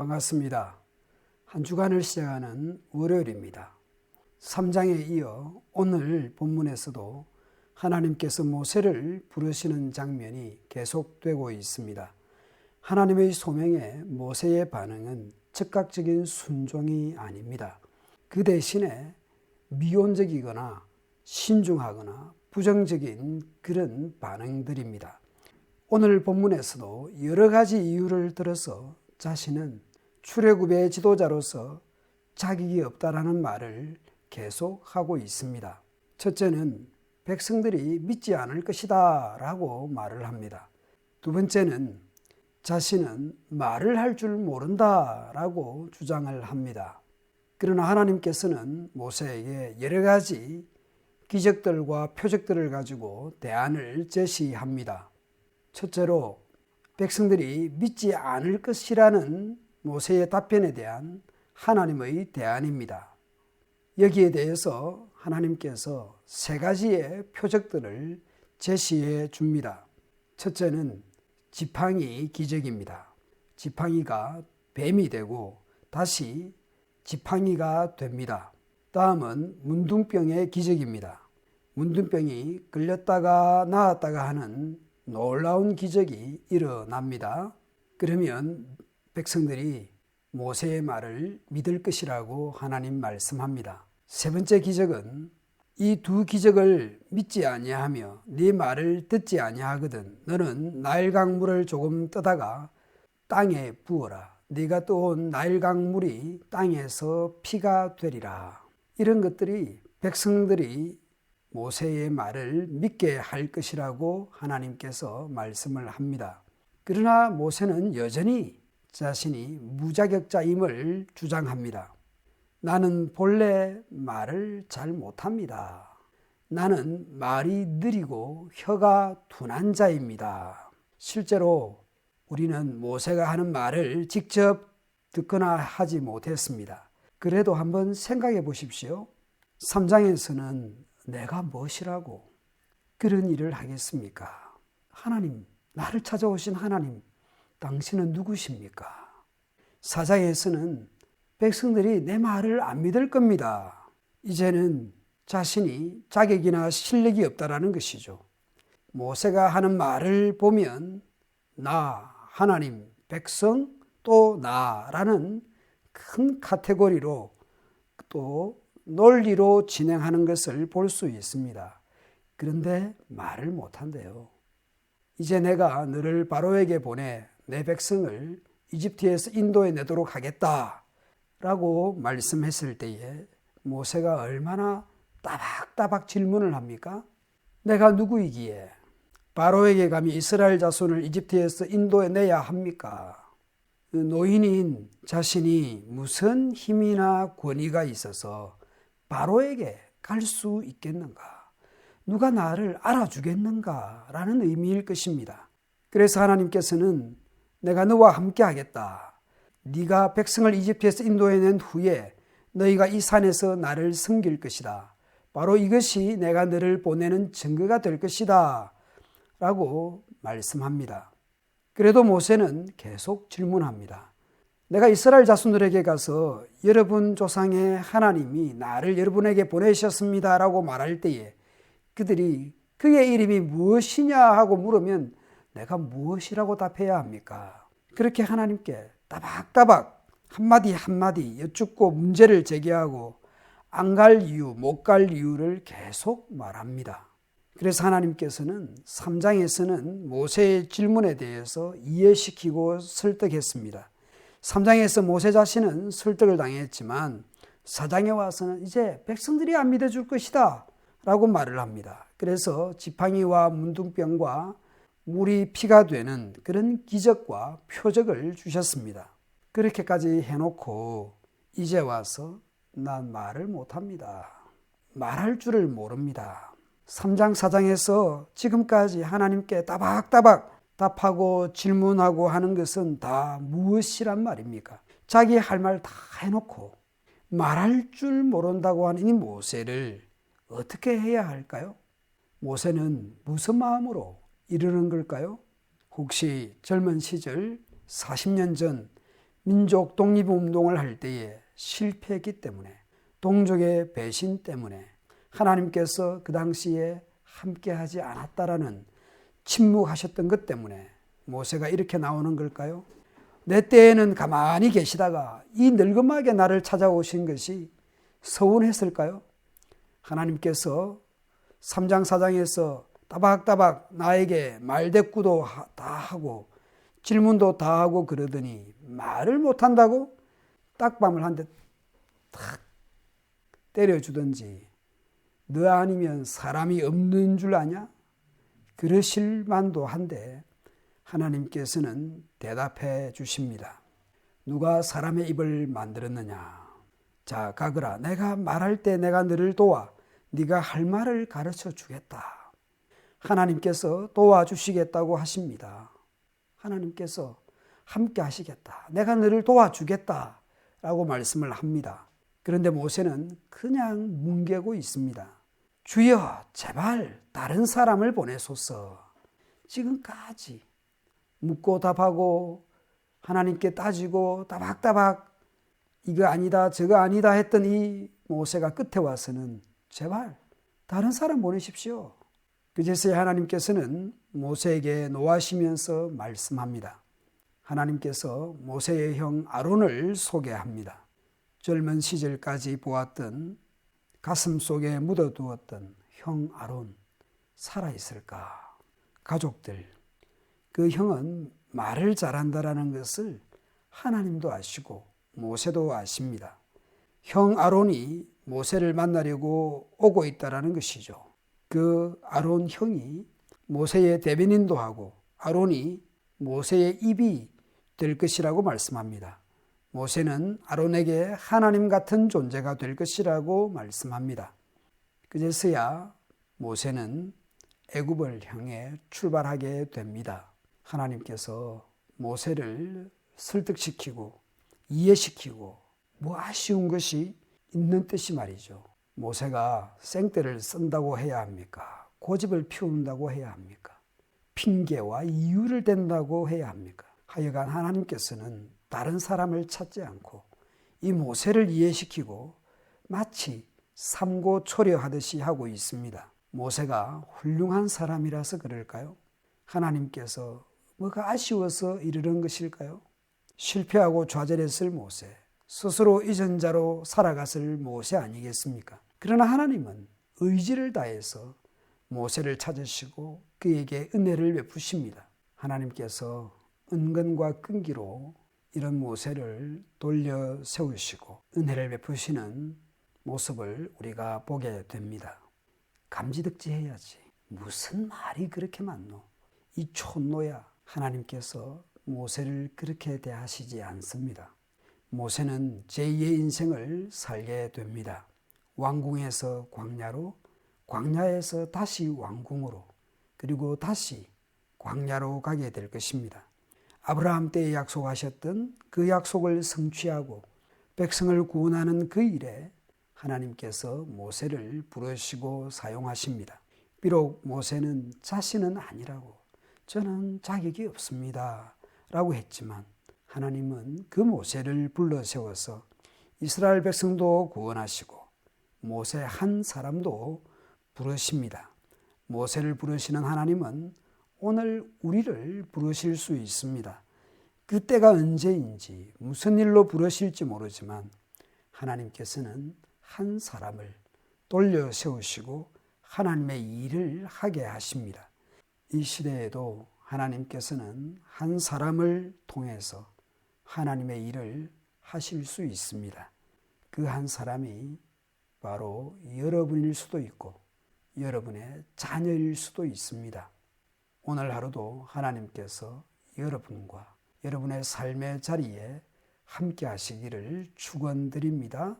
반갑습니다. 한 주간을 시작하는 월요일입니다. 3장에 이어 오늘 본문에서도 하나님께서 모세를 부르시는 장면이 계속되고 있습니다. 하나님의 소명에 모세의 반응은 즉각적인 순종이 아닙니다. 그 대신에 미온적이거나 신중하거나 부정적인 그런 반응들입니다. 오늘 본문에서도 여러 가지 이유를 들어서 자신은 출애굽의 지도자로서 자격이 없다라는 말을 계속하고 있습니다. 첫째는 백성들이 믿지 않을 것이다 라고 말을 합니다. 두 번째는 자신은 말을 할 줄 모른다 라고 주장을 합니다. 그러나 하나님께서는 모세에게 여러 가지 기적들과 표적들을 가지고 대안을 제시합니다. 첫째로 백성들이 믿지 않을 것이라는 모세의 답변에 대한 하나님의 대안입니다. 여기에 대해서 하나님께서 세 가지의 표적들을 제시해 줍니다. 첫째는 지팡이 기적입니다. 지팡이가 뱀이 되고 다시 지팡이가 됩니다. 다음은 문둥병의 기적입니다. 문둥병이 끌렸다가 나았다가 하는 놀라운 기적이 일어납니다. 그러면 백성들이 모세의 말을 믿을 것이라고 하나님 말씀합니다. 세 번째 기적은 이 두 기적을 믿지 아니하며 네 말을 듣지 아니하거든 너는 나일 강 물을 조금 떠다가 땅에 부어라 네가 떠온 나일 강 물이 땅에서 피가 되리라 이런 것들이 백성들이 모세의 말을 믿게 할 것이라고 하나님께서 말씀을 합니다. 그러나 모세는 여전히 자신이 무자격자임을 주장합니다. 나는 본래 말을 잘 못합니다. 나는 말이 느리고 혀가 둔한 자입니다. 실제로 우리는 모세가 하는 말을 직접 듣거나 하지 못했습니다. 그래도 한번 생각해 보십시오. 3장에서는 내가 무엇이라고 그런 일을 하겠습니까? 하나님, 나를 찾아오신 하나님, 당신은 누구십니까? 사장에서는 백성들이 내 말을 안 믿을 겁니다. 이제는 자신이 자격이나 실력이 없다라는 것이죠. 모세가 하는 말을 보면 나, 하나님, 백성, 또 나라는 큰 카테고리로 또 논리로 진행하는 것을 볼 수 있습니다. 그런데 말을 못한대요. 이제 내가 너를 바로에게 보내 내 백성을 이집트에서 인도에 내도록 하겠다. 라고 말씀했을 때에 모세가 얼마나 따박따박 질문을 합니까? 내가 누구이기에 바로에게 감히 이스라엘 자손을 이집트에서 인도에 내야 합니까? 노인인 자신이 무슨 힘이나 권위가 있어서 바로에게 갈 수 있겠는가? 누가 나를 알아주겠는가? 라는 의미일 것입니다. 그래서 하나님께서는 내가 너와 함께 하겠다. 네가 백성을 이집트에서 인도해낸 후에 너희가 이 산에서 나를 섬길 것이다. 바로 이것이 내가 너를 보내는 증거가 될 것이다. 라고 말씀합니다. 그래도 모세는 계속 질문합니다. 내가 이스라엘 자손들에게 가서 여러분 조상의 하나님이 나를 여러분에게 보내셨습니다. 라고 말할 때에 그들이 그의 이름이 무엇이냐 하고 물으면 내가 무엇이라고 답해야 합니까? 그렇게 하나님께 따박따박 한마디 한마디 여쭙고 문제를 제기하고 안 갈 이유, 못 갈 이유를 계속 말합니다. 그래서 하나님께서는 3장에서는 모세의 질문에 대해서 이해시키고 설득했습니다. 3장에서 모세 자신은 설득을 당했지만 4장에 와서는 이제 백성들이 안 믿어줄 것이다 라고 말을 합니다. 그래서 지팡이와 문둥병과 물이 피가 되는 그런 기적과 표적을 주셨습니다. 그렇게까지 해놓고 이제 와서 난 말을 못합니다. 말할 줄을 모릅니다. 3장 4장에서 지금까지 하나님께 따박따박 답하고 질문하고 하는 것은 다 무엇이란 말입니까? 자기 할 말 다 해놓고 말할 줄 모른다고 하는 이 모세를 어떻게 해야 할까요? 모세는 무슨 마음으로 이르는 걸까요? 혹시 젊은 시절 40년 전 민족 독립운동을 할 때에 실패했기 때문에 동족의 배신 때문에 하나님께서 그 당시에 함께하지 않았다라는 침묵하셨던 것 때문에 모세가 이렇게 나오는 걸까요? 내 때에는 가만히 계시다가 이 늙음하게 나를 찾아오신 것이 서운했을까요? 하나님께서 3장 4장에서 따박따박 나에게 말대꾸도 다 하고 질문도 다 하고 그러더니 말을 못한다고 딱밤을 한 대 탁 때려주든지 너 아니면 사람이 없는 줄 아냐? 그러실 만도 한데 하나님께서는 대답해 주십니다. 누가 사람의 입을 만들었느냐? 자, 가거라. 내가 말할 때 내가 너를 도와 네가 할 말을 가르쳐 주겠다. 하나님께서 도와주시겠다고 하십니다. 하나님께서 함께 하시겠다. 내가 너를 도와주겠다. 라고 말씀을 합니다. 그런데 모세는 그냥 뭉개고 있습니다. 주여, 제발 다른 사람을 보내소서. 지금까지 묻고 답하고 하나님께 따지고 따박따박 이거 아니다, 저거 아니다 했던 이 모세가 끝에 와서는 제발 다른 사람 보내십시오. 그제서야 하나님께서는 모세에게 노하시면서 말씀합니다. 하나님께서 모세의 형 아론을 소개합니다. 젊은 시절까지 보았던 가슴 속에 묻어두었던 형 아론 살아있을까? 가족들, 그 형은 말을 잘한다라는 것을 하나님도 아시고 모세도 아십니다. 형 아론이 모세를 만나려고 오고 있다라는 것이죠. 그 아론 형이 모세의 대변인도 하고 아론이 모세의 입이 될 것이라고 말씀합니다. 모세는 아론에게 하나님 같은 존재가 될 것이라고 말씀합니다. 그제서야 모세는 애굽을 향해 출발하게 됩니다. 하나님께서 모세를 설득시키고 이해시키고 뭐 아쉬운 것이 있는 뜻이 말이죠. 모세가 생떼를 쓴다고 해야 합니까? 고집을 피운다고 해야 합니까? 핑계와 이유를 댄다고 해야 합니까? 하여간 하나님께서는 다른 사람을 찾지 않고 이 모세를 이해시키고 마치 삼고 초려하듯이 하고 있습니다. 모세가 훌륭한 사람이라서 그럴까요? 하나님께서 뭐가 아쉬워서 이르는 것일까요? 실패하고 좌절했을 모세, 스스로 잊은 자로 살아갔을 모세 아니겠습니까? 그러나 하나님은 의지를 다해서 모세를 찾으시고 그에게 은혜를 베푸십니다. 하나님께서 은근과 끈기로 이런 모세를 돌려 세우시고 은혜를 베푸시는 모습을 우리가 보게 됩니다. 감지덕지 해야지. 무슨 말이 그렇게 많노? 이 촌노야. 하나님께서 모세를 그렇게 대하시지 않습니다. 모세는 제2의 인생을 살게 됩니다. 왕궁에서 광야로, 광야에서 다시 왕궁으로, 그리고 다시 광야로 가게 될 것입니다. 아브라함 때에 약속하셨던 그 약속을 성취하고 백성을 구원하는 그 일에 하나님께서 모세를 부르시고 사용하십니다. 비록 모세는 자신은 아니라고 저는 자격이 없습니다. 라고 했지만 하나님은 그 모세를 불러 세워서 이스라엘 백성도 구원하시고 모세 한 사람도 부르십니다. 모세를 부르시는 하나님은 오늘 우리를 부르실 수 있습니다. 그때가 언제인지 무슨 일로 부르실지 모르지만 하나님께서는 한 사람을 돌려 세우시고 하나님의 일을 하게 하십니다. 이 시대에도 하나님께서는 한 사람을 통해서 하나님의 일을 하실 수 있습니다. 그 한 사람이 바로 여러분일 수도 있고 여러분의 자녀일 수도 있습니다. 오늘 하루도 하나님께서 여러분과 여러분의 삶의 자리에 함께 하시기를 축원드립니다.